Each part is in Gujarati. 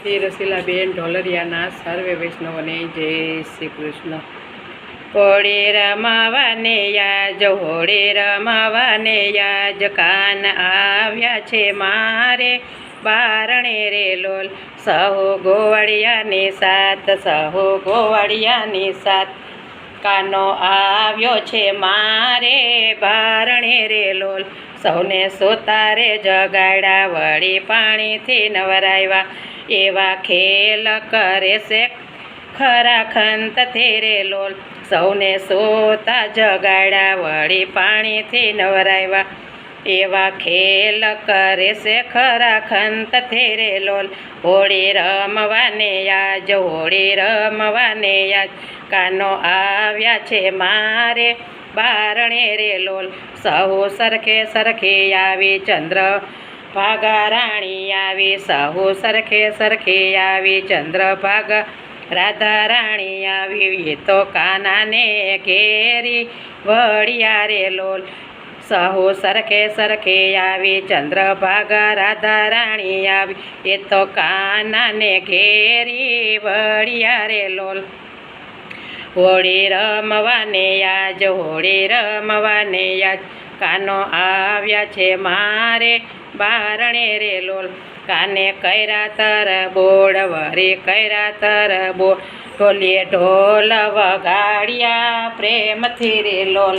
તરફથી રસીલાબેન ઢોલરિયાના સર્વે વૈષ્ણવને જય શ્રી કૃષ્ણ. કોળે રમાવાને યાજ, હોળે રમાવાને યાજ, કાન આવ્યા છે મારે. બારણે રે લોલ, સહુ ગોવાળિયાની સાત, સહુ ગોવાળિયાની સાત. કાનો આવ્યો છે મારે, બારણે રે લોલ, સૌને સોતારે જગાડ્યા વળી પાણીથી નવરાવ્યા એવા ખેલ કરે છે. ખરા ખંત થેરે લોલ. સૌને સોતા જગાડ્યા, વળી પાણીથી નવરાવ્યા એવા ખેલ કરે છે. ખરા ખંત થેરે લોલ. હોળી રમવાને યાજ હોળી રમવાને યાજ કાનો આવ્યા છે મારે બારણે રે લોલ. સહુ સરખે સરખે આવી ચંદ્ર ભાગા રાણી આવી, સહુ સરખે સરખે આવી, ચંદ્ર ભાગા રાધા રાણી આવી, એ તો કાનાને ઘેરી વળિયા રે લોલ. સહુ સરખે સરખે આવી ચંદ્રભાગા રાધા રાણી આવી, એ તો કાનાને ઘેરી વળિયા રે લોલ. હોળી રમવાને આજ, હોળી રમવાને આજ, કાનો આવ્યા છે મારે બારણે રે લોલ. કાને કૈરા તર બોડ વરે કૈરા તર બોડ ઢોલીએ ઢોલ વગાડ્યા પ્રેમથી રે લોલ.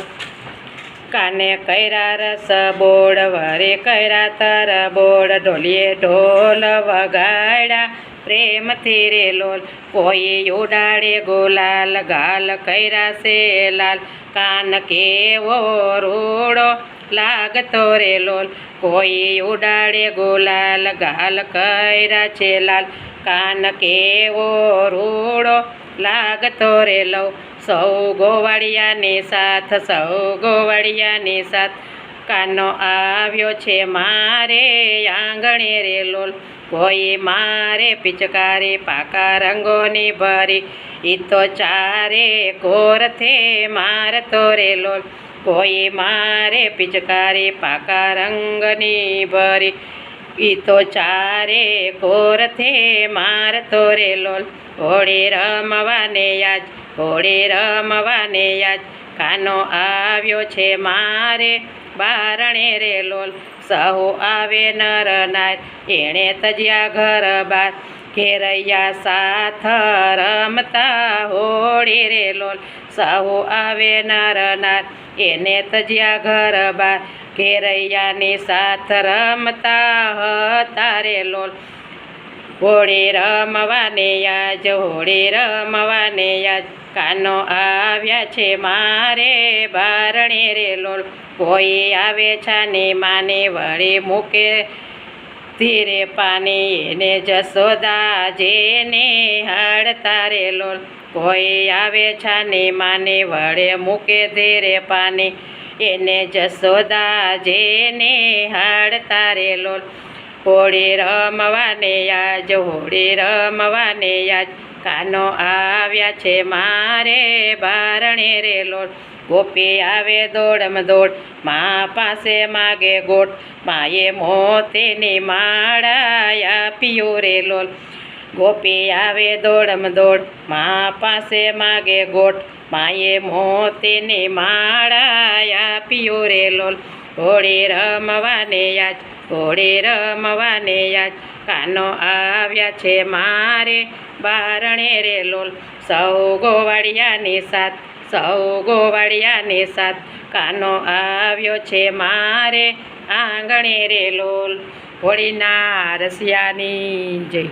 કાને કૈરા રસ બોડ વરે કૈરા તર બોડ ઢોલીએ ઢોલ વગાડ્યા પ્રેમથી રે લોલ. કોઈ ઉડાડે ગોલાલ, ગાલ કૈરા સે લાલ. કાન કેવો રૂડો લાગતો રે લોલ. કોઈ ઉડાડે ગોલાલ, ગાલ કૈરા છે લાલ. કાન કેવો રૂડો લાગતો રે લવ. સૌ ગોવાળિયાની સાથ, સૌ ગોવાળિયાની સાથ. કાનો આવ્યો છે મારે આંગણે રે લોલ. કોઈ મારે પિચકારી પાકા રંગોની ભરી. ઈ તો ચારે કોરથે મારતો રે લોલ. કોઈ મારે પિચકારી પાકા રંગની ભરી. ઈ તો ચારે કોરથે મારતો તોરે લોલ હોળી રમવાને યાજ હોળી રમવાને યાજ કાનો આવ્યો છે મારે બારણે રે લોલ સહુ આવે નર નાર એણે તજ્યા ઘર બાર. ઘેરૈયા સાથ રમતા હોળી રે લોલ. સહુ આવે નર નાર, એને તજ્યા ઘર બાર. ઘેરૈયાની સાથ રમતા હતા રે લોલ. હોળી રમવાને યાજ હોળી રમવાને યાજ કાનો આવ્યા છે મારે બારણે રે લોલ. કોઈ આવે છાની માને વળી મૂકે ધીરે પાણી એને જસોદા જેને હાડતા રે લોલ કોઈ આવે છાની, માને વળે મૂકે ધીરે પાણી એને જસોદા જેને હાડતા રે લોલ હોળી રમવાને યાજ હોળી રમવાને યાજ કાનો આવ્યા છે મારે, બારણે રે લોટ. ગોપી આવે દોડમ દોડ, મા પાસે માગે ગોટ. માએ મોતીની માળા આપ્યું રે લોલ. ગોપી આવે દોડમ દોડ, મા પાસે માગે ગોટ. માએ મોતીની માળા આપ્યું રે લોલ. હોળી રમવાને યાજ હોળી રમવાને યાદ કાનો આવ્યા છે મારે. બારણે રે લોલ, સૌ ગોવાળિયાની સાથ, સૌ ગોવાળિયાની સાથ, કાનો આવ્યો છે મારે. આંગણે રે લોલ, હોળીના રસિયાની જય.